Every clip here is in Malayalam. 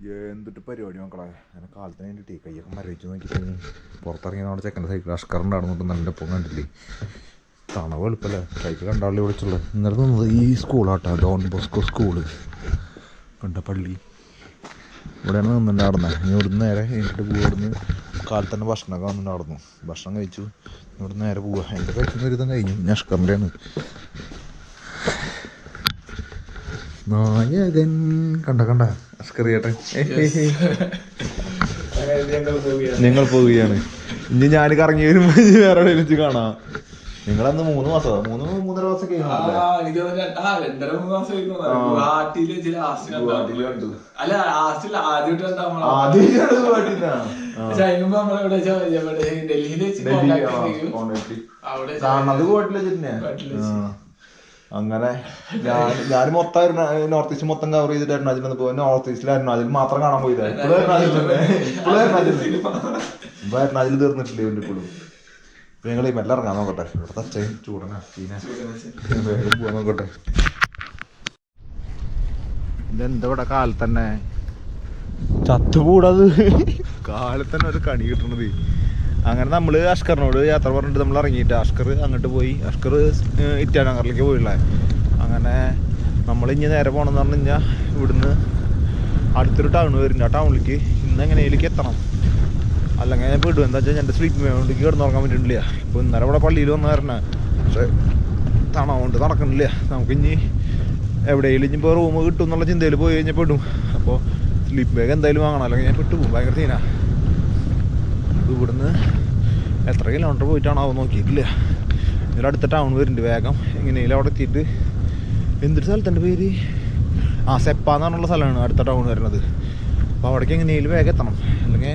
എന്തിട്ട് പരിപാടി മക്കളെ? അങ്ങനെ കാലത്തിന് വേണ്ടിയിട്ട് കയ്യൊക്കെ മരവിച്ച് നോക്കി പുറത്തിറങ്ങിയ നമ്മുടെ ചെക്കന്റെ സൈക്കിൾ അഷ്കറിന്റെ നടന്നിട്ട് നല്ല പൊങ്ങ കണ്ടില്ലേ? തണവ് എളുപ്പമല്ലേ സൈക്കിൾ കണ്ടാളി വിളിച്ചുള്ളത് ഇന്നലെ നിന്നത് ഈ സ്കൂളാട്ടോ ഡോൺ ബോസ്കോ സ്കൂൾ കണ്ട പള്ളി. ഇവിടെയാണ് നിന്നിട്ട് നടന്നത് ഇനി ഇവിടുന്ന് നേരെ എന്നിട്ട് പോവുക ഇവിടുന്ന് കാലത്ത് തന്നെ ഭക്ഷണമൊക്കെ വന്നിട്ട് നടന്നു. ഭക്ഷണം കഴിച്ചു. ഇവിടുന്ന് നേരെ പോവുക അതിന്റെ കഴിക്കുന്ന ഒരു ഇതും കഴിഞ്ഞു. ഞാൻ അഷ്കറിന്റെയാണ് നായകൻ. കണ്ട കണ്ട? അസ്കറിയേട്ടൻ. ഞങ്ങൾ പോവുകയാണ്. ഇനി ഞാൻ കറങ്ങി വരുമ്പോ ഇനി വേറെ എനിക്ക് കാണാ. നിങ്ങളന്ന് മൂന്ന് മാസം മൂന്ന് മൂന്നര മാസം ആ, എനിക്ക് തോന്നുന്നു ആ, രണ്ടര മാസം ആയി തോന്നുന്നു. ഗുവാഹട്ടിയിൽ വെച്ച് last കണ്ടതാ. അല്ല ലാസ്റ്റിൽ ആദ്യമായിട്ട് ഡൽഹിയിൽ. അവിടെ അങ്ങനെ ഞാൻ ഞാൻ മൊത്തം നോർത്ത് ഈസ്റ്റ് മൊത്തം കവർ ചെയ്തിട്ട് അരുണാചൽ പോയി. നോർത്ത് ഈസ്റ്റിൽ അരുണാചൽ മാത്രം കാണാൻ പോയത് ഇപ്പോഴും അരുണാചൽ തന്നെ ഇപ്പൊ അരുണാചൽ തീർന്നിട്ടില്ലേ ഇവന്റെ ഇപ്പോഴും ഞങ്ങൾ ഈ മെല്ലെ ഇറങ്ങാൻ നോക്കട്ടെ. ഇവിടുത്തെ അച്ഛൻ ചൂടനാ പോവാൻ നോക്കട്ടെ. ഇതെന്താ ഇവിടെ കാലത്തന്നെ? ചത്തുകൂടത് കാലത്തന്നെ ഒരു കണി കിട്ടണത്. അങ്ങനെ നമ്മൾ അഷ്കറിനോട് യാത്ര പറഞ്ഞിട്ട് നമ്മൾ ഇറങ്ങിയിട്ട് അഷ്കർ അങ്ങോട്ട് പോയി. അഷ്കർ ഇറ്റാനഗറിലേക്ക് പോയില്ല? അങ്ങനെ നമ്മൾ ഇനി നേരെ പോകണമെന്ന് പറഞ്ഞു കഴിഞ്ഞാൽ ഇവിടുന്ന് അടുത്തൊരു ടൗൺ വരുന്നുണ്ട് ടൗണിലേക്ക് ഇന്ന് എങ്ങനെയിലേക്ക് എത്തണം? അല്ലെങ്കിൽ ഞാൻ വിടും എന്താ വെച്ചാൽ എന്റെ സ്ലീപ്പ് വേണ്ടിക്ക് കിടന്നുറങ്ങാൻ പറ്റുന്നില്ല ഇപ്പോൾ ഇന്നലെ ഇവിടെ പള്ളിയിൽ വന്ന് വരണേ. പക്ഷേ തണവുകൊണ്ട് നടക്കണില്ല. നമുക്ക് ഇനി എവിടെയെങ്കിലും ഇപ്പോൾ റൂം കിട്ടും എന്നുള്ള ചിന്തയിൽ പോയി കഴിഞ്ഞാൽ പെടും. അപ്പോൾ സ്ലീപ്പ് ബാഗ് എന്തായാലും വാങ്ങണം. അല്ലെങ്കിൽ ഞാൻ പെട്ടു പോകും ഭയങ്കര സീനാ ഇത് ഇവിടുന്ന് എത്ര കിലോമീറ്റർ പോയിട്ടാണോ അവ നോക്കിയിട്ടില്ല ഇതിന്റെ അടുത്ത ടൗൺ വരുന്നുണ്ട് വേഗം. എങ്ങനെയെങ്കിലും അവിടെ എത്തിയിട്ട് എന്തൊരു സ്ഥലത്തിന്റെ പേര്? ആ സെപ്പ എന്ന് പറഞ്ഞുള്ള സ്ഥലമാണ് അടുത്ത ടൗൺ വരുന്നത്. അപ്പോൾ അവിടേക്ക് എങ്ങനെയെങ്കിലും വേഗം എത്തണം? അല്ലെങ്കിൽ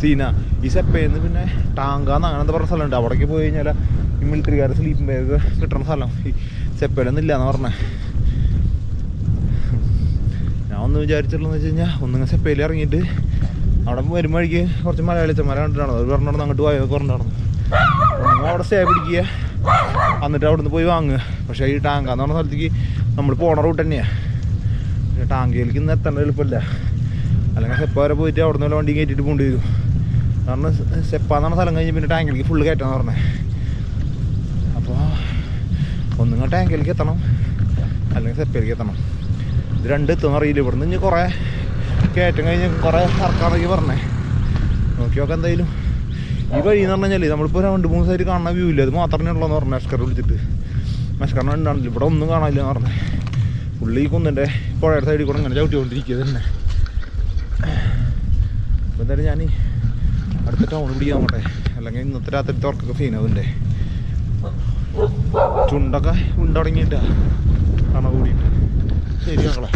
സീന ഈ സെപ്പയിൽ നിന്ന് പിന്നെ ടാങ്കാന്ന് അങ്ങനത്തെ പറഞ്ഞ സ്ഥലമുണ്ട്. അവിടേക്ക് പോയി കഴിഞ്ഞാൽ ഈ മിലിറ്ററിക്കാർ സ്ലീപ്പിംഗ് ബാഗ് കിട്ടണ സ്ഥലം. ഈ സെപ്പയിലൊന്നും ഇല്ല എന്ന് പറഞ്ഞേ. ഞാൻ ഒന്ന് വിചാരിച്ചിട്ടുള്ളതെന്ന് വെച്ച് കഴിഞ്ഞാൽ ഒന്നിങ്ങനെ സെപ്പയിൽ ഇറങ്ങിയിട്ട് അവിടെ വരുമ്പോൾ വഴിക്ക് കുറച്ച് മലയാളിച്ചന്മാരെ കണ്ടിട്ടാണ്. അത് പറഞ്ഞിട്ട് അങ്ങോട്ട് പോയത് കുറഞ്ഞിടന്ന് അവിടെ സ്റ്റേ പിടിക്കുക. എന്നിട്ട് അവിടെ നിന്ന് പോയി വാങ്ങുക. പക്ഷേ ഈ ടാങ്കാന്ന് പറഞ്ഞ സ്ഥലത്തേക്ക് നമ്മൾ പോണ റൂട്ട് തന്നെയാണ് പക്ഷേ ടാങ്കയിലേക്ക് ഇന്ന് എത്തേണ്ട എളുപ്പമില്ല. അല്ലെങ്കിൽ സെപ്പ വരെ പോയിട്ട് അവിടെ നിന്ന് വണ്ടി കയറ്റിയിട്ട് പോകേണ്ടി വരും. കാരണം സെപ്പ എന്ന് പറഞ്ഞ സ്ഥലം കഴിഞ്ഞ് പിന്നെ ടാങ്കിലേക്ക് ഫുള്ള് കയറ്റാന്ന് പറഞ്ഞത് അപ്പോൾ ഒന്നുങ്ങൾ ടാങ്കിലേക്ക് എത്തണം. അല്ലെങ്കിൽ സെപ്പയിലേക്ക് എത്തണം. ഇത് രണ്ട് എത്തുമെന്ന് അറിയില്ല. ഇവിടുന്ന് ഇനി കുറേ കയറ്റം കഴിഞ്ഞ് കുറേ ഇറക്കാന്നൊക്കെ പറഞ്ഞേ. നോക്കി നോക്കാം എന്തായാലും. ഈ വഴി എന്ന് പറഞ്ഞു കഴിഞ്ഞാൽ നമ്മളിപ്പോൾ രണ്ട് മൂന്ന് സൈഡ് കാണുന്ന വ്യൂ ഇല്ല? അത് മാത്രമേ ഉള്ളൂ പറഞ്ഞു അഷ്കർ വിളിച്ചിട്ട്. അഷ്കറിനെ ഉണ്ടാണില്ല ഇവിടെ ഒന്നും കാണാനില്ല എന്ന് പറഞ്ഞേ. പുള്ളി കുന്നിന്റെ പുഴയുടെ സൈഡിൽ കൂടെ ഇങ്ങനെ ചവിട്ടിക്കൊണ്ടിരിക്കുക തന്നെ. അപ്പോൾ എന്തായാലും ഞാൻ അടുത്ത ടൗൺ പിടിക്കാൻ പോട്ടെ. അല്ലെങ്കിൽ ഇന്നത്തെ രാത്രി തുറക്കൊക്കെ ഫീനാവില്ലേ ചുണ്ടൊക്കെ ഉണ്ടടങ്ങിയിട്ടാണ് കൂടിയിട്ട്. ശരി മക്കളെ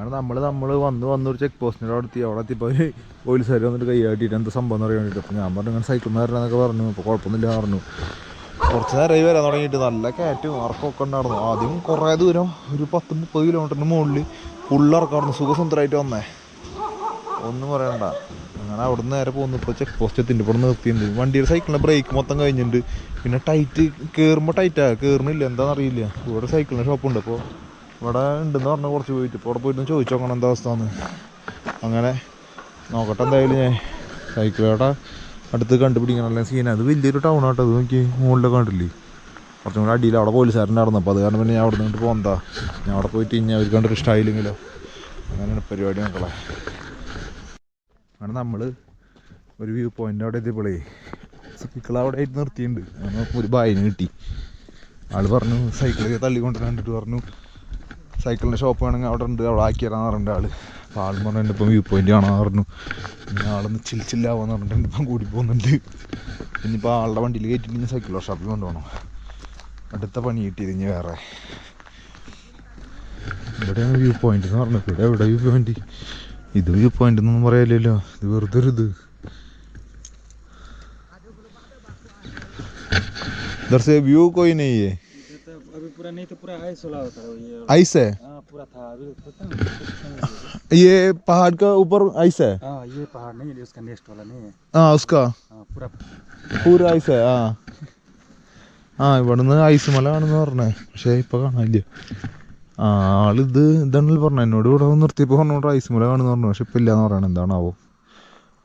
അങ്ങനെ നമ്മൾ നമ്മൾ വന്ന് വന്ന് ഒരു ചെക്ക് പോസ്റ്റിന്റെ അവിടെ എത്തി അവിടെ എത്തിയപ്പോൾ പോലീസുകാർ വന്നിട്ട് കൈ കാട്ടിയിട്ട് എന്താ സംഭവം എന്ന് അറിയാൻ വേണ്ടിയിട്ട് ഞാൻ പറഞ്ഞു ഇങ്ങനെ സൈക്കിൾ വരണമെന്നൊക്കെ പറഞ്ഞു. അപ്പോൾ കുഴപ്പമൊന്നുമില്ല പറഞ്ഞു. കുറച്ച് നേരമായി വരാൻ തുടങ്ങിയിട്ട് നല്ല കയറ്റും ഇറക്കമൊക്കെ ഉണ്ടായിരുന്നു. ആദ്യം കുറേ ദൂരം ഒരു പത്ത് മുപ്പത് കിലോമീറ്ററിന് മുകളിൽ ഫുള്ളിറക്കായിരുന്നു സുഖസുന്ദരമായിട്ട് വന്നേ. ഒന്നും പറയണ്ട. അങ്ങനെ അവിടെ നിന്ന് നേരെ പോകുന്നു ഇപ്പോൾ ചെക്ക് പോസ്റ്റ് എത്തിന്റെ ഇവിടെ നിർത്തിയിട്ടുണ്ട്. വണ്ടിയുടെ സൈക്കിളിന്റെ ബ്രേക്ക് മൊത്തം കഴിഞ്ഞിട്ടുണ്ട്. പിന്നെ ടൈറ്റ് കയറുമ്പോൾ ടൈറ്റാണ് കയറുന്നില്ല എന്താണെന്നറിയില്ല ഇവിടെ സൈക്കിളിന്റെ ഷോപ്പുണ്ട് അപ്പോൾ ഇവിടെ ഉണ്ടെന്ന് പറഞ്ഞു കുറച്ച് പോയിട്ട് ഇപ്പോൾ അവിടെ പോയിട്ട് ചോദിച്ചു നോക്കണം എന്താ അവസ്ഥ എന്ന് അങ്ങനെ നോക്കട്ടെ എന്തായാലും ഞാൻ സൈക്കിളോടെ അടുത്ത് കണ്ടുപിടിക്കണം. അല്ലെങ്കിൽ സീന? അത് വലിയൊരു ടൗൺ ആട്ടോ. അത് നോക്കി മുകളിലൊക്കെ കണ്ടില്ലേ കുറച്ചും കൂടെ അടിയിൽ അവിടെ പോലീസുകാരന്റെ നടന്നു. അപ്പോൾ അത് കാരണം പിന്നെ ഞാൻ അവിടെ നിന്നിട്ട് പോകുന്നതാ ഞാൻ അവിടെ പോയിട്ട് ഇനി അവർക്ക് കണ്ടൊരു ഇഷ്ടമായില്ലെങ്കിലോ അങ്ങനെയാണ് പരിപാടി മക്കളെ. അങ്ങനെ നമ്മൾ ഒരു വ്യൂ പോയിന്റ് അവിടെ എത്തിയപ്പോഴേ സൈക്കിൾ അവിടെ ആയിട്ട് നിർത്തിയിട്ടുണ്ട്. ഒരു ബായിന് കിട്ടി. ആൾ പറഞ്ഞു സൈക്കിളൊക്കെ തള്ളിക്കൊണ്ട് കണ്ടിട്ട് പറഞ്ഞു സൈക്കിളിന്റെ ഷോപ്പ് വേണമെങ്കിൽ അവിടെ ഉണ്ട്. അവിടെ ആക്കി തരാന്ന് പറഞ്ഞിട്ട് ആൾ. അപ്പോൾ ആൾ പറഞ്ഞു ഇപ്പം വ്യൂ പോയിന്റ് കാണാൻ പറഞ്ഞു. പിന്നെ ആളൊന്ന് ചിൽച്ചില്ലാവാന്ന് പറഞ്ഞിട്ട് ഇപ്പം കൂടി പോകുന്നുണ്ട്. ഇനിയിപ്പോൾ ആളുടെ വണ്ടിയിൽ കയറ്റി ഇനി സൈക്കിൾ ഷോപ്പിൽ കൊണ്ടുപോകണം. അടുത്ത പണി കിട്ടി ഇനി വേറെ. ഇവിടെയാണ് വ്യൂ പോയിന്റ് എന്ന് പറഞ്ഞത്. ഇവിടെ എവിടെ വ്യൂ പോയിന്റ് ഇത് വ്യൂ പോയിന്റ് എന്നൊന്നും പറയാലോ ഇത് വെറുതെ ഒരു ഇത്. ദർശ വ്യൂ കോയിനെയ്യേ पूरा नहीं तो पूरा आइस वाला होता है ये आइस है हाँ पूरा था अभी पता नहीं कुछ नहीं है। ये पहाड़ का ऊपर आइस है हाँ ये पहाड़ नहीं है उसका नेक्स्ट वाला नहीं है हाँ उसका हाँ पूरा पूरा आइस है हाँ ആ ഇവിടുന്ന് ഐസുമല കാണുന്ന പറഞ്ഞേ പക്ഷേ ഇപ്പൊ കാണാനില്ല ആ ആളിത് ഇതാണല്ലോ പറഞ്ഞു എന്നോട് ഇവിടെ വന്ന് നിർത്തിയപ്പോൾ പറഞ്ഞോണ്ട് ഐസുമല കാണുന്ന പറഞ്ഞു പക്ഷെ ഇപ്പൊ ഇല്ലാന്ന് പറയണ എന്താണാവോ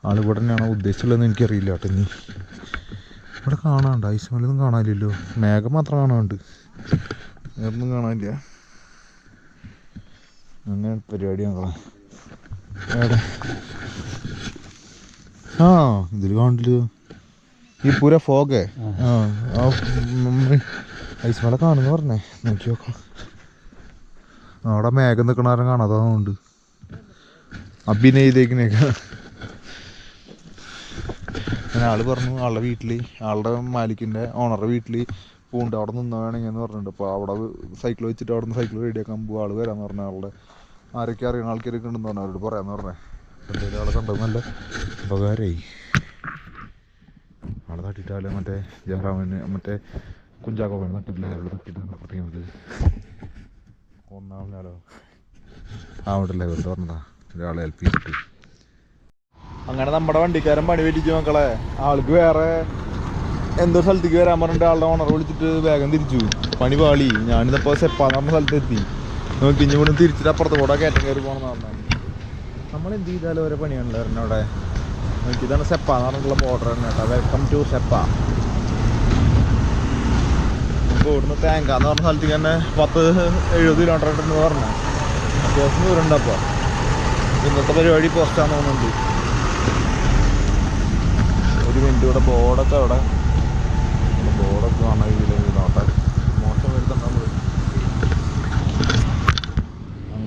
ആൾ ഇവിടെ തന്നെയാണോ ഉദ്ദേശിച്ചുള്ളതെന്ന് എനിക്കറിയില്ല കേട്ടോ ഇനി ഇവിടെ കാണാണ്ട് ഐസുമലൊന്നും കാണാനില്ലല്ലോ മേഘം മാത്രം കാണാനുണ്ട് വേറൊന്നും കാണാനില്ല. അങ്ങനെ പരിപാടി എവിടെ? ആ ഇതിൽ കാണില്ലോ ഈ പൂര ഫോഗേ. ആ ഐസ് ഐസ്മല കാണുന്നു പറഞ്ഞേ. നോക്കി നോക്കാം. അവിടെ മേഘം നിൽക്കണാരും കാണാതാവുന്നുണ്ട്. അഭിനയിതേക്കിനേക്ക അങ്ങനെ ആൾ പറഞ്ഞു ആളുടെ വീട്ടിൽ ആളുടെ മാലിക്കിന്റെ ഓണറുടെ വീട്ടിൽ പൂണ്ട് അവിടെ നിന്ന് വേണമെങ്കിൽ എന്ന് പറഞ്ഞിട്ടുണ്ട്. അപ്പോൾ അവിടെ സൈക്കിൾ വെച്ചിട്ട് അവിടെ നിന്ന് സൈക്കിൾ റെഡിയാക്കാൻ പോകും ആൾ വരാമെന്ന് പറഞ്ഞ ആളുടെ ആരൊക്കെ അറിയണ ആൾക്കാരൊക്കെ ഉണ്ടെന്ന് പറഞ്ഞു അവരോട് പറയാന്ന് പറഞ്ഞേ. എന്തെങ്കിലും ആളെ കണ്ടത് നല്ല ഉപകാരമായി ആളെ തട്ടിട്ടാൽ മറ്റേ ജഹ്റാമിന് മറ്റേ കുഞ്ചാക്കോവന് തട്ടിട്ടില്ല. അവിടെ തട്ടിട്ടാണ് പറയുന്നത് ഒന്നാമനാലോ ആ ഉണ്ടല്ലേ വെറുതെ പറഞ്ഞതാ. ഒരാളെ ഹെൽപ്പ് ചെയ്തിട്ട്. അങ്ങനെ നമ്മുടെ വണ്ടിക്കാരൻ പണി പറ്റിച്ചു മക്കളെ. ആൾക്ക് വേറെ എന്തോ സ്ഥലത്തേക്ക് വരാൻ പറഞ്ഞിട്ട് ആളുടെ ഓണർ വിളിച്ചിട്ട് വേഗം തിരിച്ചു. പണി പാളി. ഞാനിതപ്പോ സെപ്പാന്ന് സ്ഥലത്ത് എത്തി നോക്കി ഇനി ഇവിടെ തിരിച്ചിട്ട് അപ്പുറത്ത് കൂടെ കയറ്റം കയറി പോകണമെന്ന് പറഞ്ഞു. നമ്മൾ എന്ത് ചെയ്താലും ഓരോ പണിയാണല്ലോ എന്നെ അവിടെ. നോക്കി ഇതാണ് സെപ്പ എന്ന് പറഞ്ഞിട്ടുള്ള ബോർഡർ തന്നെ കേട്ടോ. Welcome to Seppa. ഇപ്പോൾ ഇവിടുന്ന് തേങ്ക എന്ന് പറഞ്ഞ സ്ഥലത്തേക്ക് തന്നെ പത്ത് എഴുപത് കിലോമീറ്റർ എന്ന് പറഞ്ഞു അത്യാവശ്യം ദൂരം ഉണ്ട് അപ്പോൾ ഇന്നത്തെ പരിപാടി പോസ്റ്റാന്ന് തോന്നുന്നുണ്ട്. ഒരു മിനിറ്റ് ഇവിടെ ബോർഡൊക്കെ അവിടെ ബോർഡൊക്കെ കാണാൻ ഇതിൽ നോട്ടെ മോശം വരുത്തുണ്ട് നമ്മൾ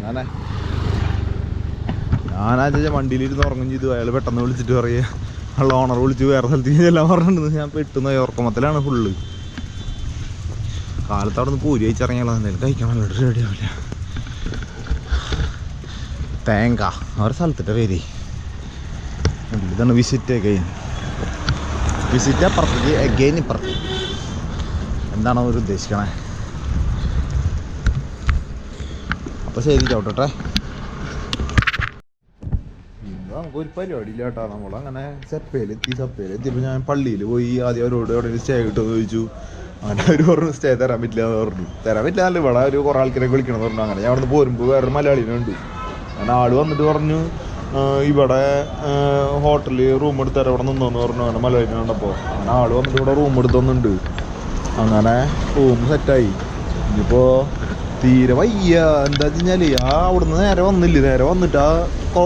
അങ്ങനെ ഞാനാ ചേച്ചാ വണ്ടിയിലിരുന്ന് ഉറങ്ങും ചെയ്തു. അയാൾ പെട്ടെന്ന് വിളിച്ചിട്ട് പറയുക അയാൾ ഓണർ വിളിച്ച് വേറെ സ്ഥലത്തേക്ക് എല്ലാം പറഞ്ഞിട്ടുണ്ട് ഞാൻ പെട്ടെന്ന് ഉറക്കമത്തിലാണ് ഫുള്ള് കാലത്ത് അവിടെ നിന്ന് പൂരി കഴിച്ചിറങ്ങിയാലോ എന്തെങ്കിലും കഴിക്കണം റെഡി ആവില്ല. തേങ്ക അവരുടെ സ്ഥലത്തിന്റെ പേര്. ഇതാണ് വിസിറ്റ് അഗൈൻ വിസിറ്റ് അപ്പുറത്തേക്ക് അഗൈൻ ഇപ്പുറത്തേക്ക്. എന്താണ് അവർ ഉദ്ദേശിക്കണേ? അപ്പോൾ ശരി ഇന്ന് നമുക്കൊരു പരിപാടി ഇല്ല കേട്ടോ. നമ്മളങ്ങനെ സെപ്പയിലെത്തി സെപ്പയിലെത്തിയപ്പോൾ ഞാൻ പള്ളിയിൽ പോയി ആദ്യം അവരോട് എവിടെ സ്റ്റേ കിട്ടുമെന്ന് ചോദിച്ചു. അങ്ങനെ അവർ പറഞ്ഞു സ്റ്റേ തരാൻ പറ്റില്ല എന്ന് പറഞ്ഞു. തരാൻ പറ്റില്ല നല്ല ഇവിടെ ഒരു കുറേ ആൾക്കാരെ വിളിക്കണം പറഞ്ഞു. അങ്ങനെ ഞാൻ അവിടെ പോരുമ്പോ വേറൊരു മലയാളിനുണ്ട് അങ്ങനെ ആൾ വന്നിട്ട് പറഞ്ഞു ഇവിടെ ഹോട്ടലിൽ റൂം എടുത്ത് ഇവിടെ നിന്നോന്ന് പറഞ്ഞു അങ്ങനെ മലയാളിനെ കണ്ടപ്പോൾ അങ്ങനെ ആൾ വന്നിട്ട് ഇവിടെ റൂം എടുത്തൊന്നുണ്ട്. അങ്ങനെ റൂം സെറ്റായി ഇനിയിപ്പോൾ തീരെ വയ്യ. എന്താ വെച്ച് ആ അവിടുന്ന് നേരെ വന്നില്ല? നേരെ വന്നിട്ട് ആ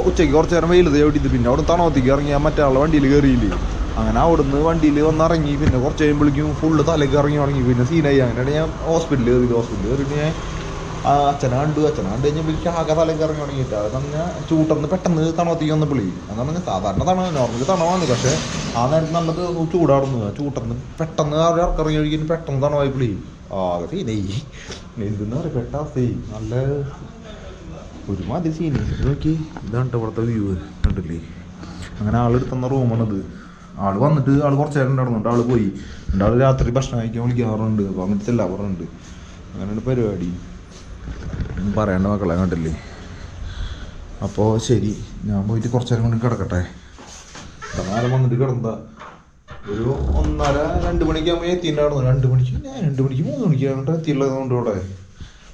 ഉച്ചയ്ക്ക് കുറച്ച് നേരം വെയിലത് ചവിട്ടിയത് പിന്നെ അവിടെ തണവത്തേക്ക് ഇറങ്ങി ആ മറ്റേ ആളെ വണ്ടിയിൽ കയറിയില്ലേ അങ്ങനെ അവിടുന്ന് വണ്ടിയിൽ വന്നിറങ്ങി. പിന്നെ കുറച്ച് കഴിയുമ്പോഴേക്കും ഫുള്ള് തലയ്ക്ക് ഇറങ്ങി ഇറങ്ങി പിന്നെ സീനായി അങ്ങനെയാണ് ഞാൻ ഹോസ്പിറ്റലിൽ കയറി ഹോസ്പിറ്റലിൽ കയറിയിട്ട് ഞാൻ ആ അച്ഛനെ കണ്ടു. അച്ഛനെ കണ്ടു കഴിഞ്ഞപ്പോഴേക്കും ആകെ തലയ്ക്ക് ഇറങ്ങി തുടങ്ങിയിട്ട്. അത് പറഞ്ഞാൽ ചൂട്ടന്ന് പെട്ടെന്ന് തണവത്തേക്ക് വന്ന പുള്ളി അതാണ് പറഞ്ഞാൽ സാധാരണ തണ നോർമലി തണവാണ് പക്ഷേ ആ നേരത്ത് നല്ലത് ചൂടാടുന്നു ആ ചൂട്ടന്ന് പെട്ടെന്ന് അവർ ഇറങ്ങി കഴിക്കും പെട്ടെന്ന് തണവായി പുള്ളി ആകെ സീനായി എന്തെന്ന് പറയാ പെട്ടാസേ നല്ല ഒരുമാതിരി സീന് നോക്കി. ഇതാണ് ഇവിടുത്തെ വ്യൂ കണ്ടില്ലേ? അങ്ങനെ ആളെടുത്തുന്ന റൂമാണിത് ആൾ വന്നിട്ട് ആൾ കുറച്ച് നേരം ഉണ്ടായിരുന്നുണ്ട് ആൾ പോയി. എന്നിട്ട് ആൾ രാത്രി ഭക്ഷണം കഴിക്കാൻ വിളിക്കാറുണ്ട്. അപ്പോൾ അങ്ങനത്തെ എല്ലാം പറഞ്ഞുണ്ട് അങ്ങനെയാണ് പരിപാടി. പറയേണ്ട മക്കളെ കണ്ടില്ലേ? അപ്പോൾ ശരി. ഞാൻ പോയിട്ട് കുറച്ച് നേരം കൊണ്ട് കിടക്കട്ടെ. നേരം വന്നിട്ട് കിടന്നതാ. ഒരു ഒന്നര രണ്ട് മണിക്കാകുമ്പോൾ എത്തിയിട്ടുണ്ടായിരുന്നു രണ്ട് മണിക്ക് ഞാൻ രണ്ട് മണിക്ക് മൂന്ന് മണിക്ക് എത്തിയുള്ളതുകൊണ്ട് എത്തിയുള്ളത് കൊണ്ട് ഇവിടെ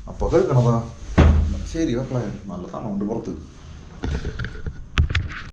അപ്പോൾ കേൾക്കണതാ ശരി മക്കളെ നല്ല തണുണ്ട് പുറത്ത്.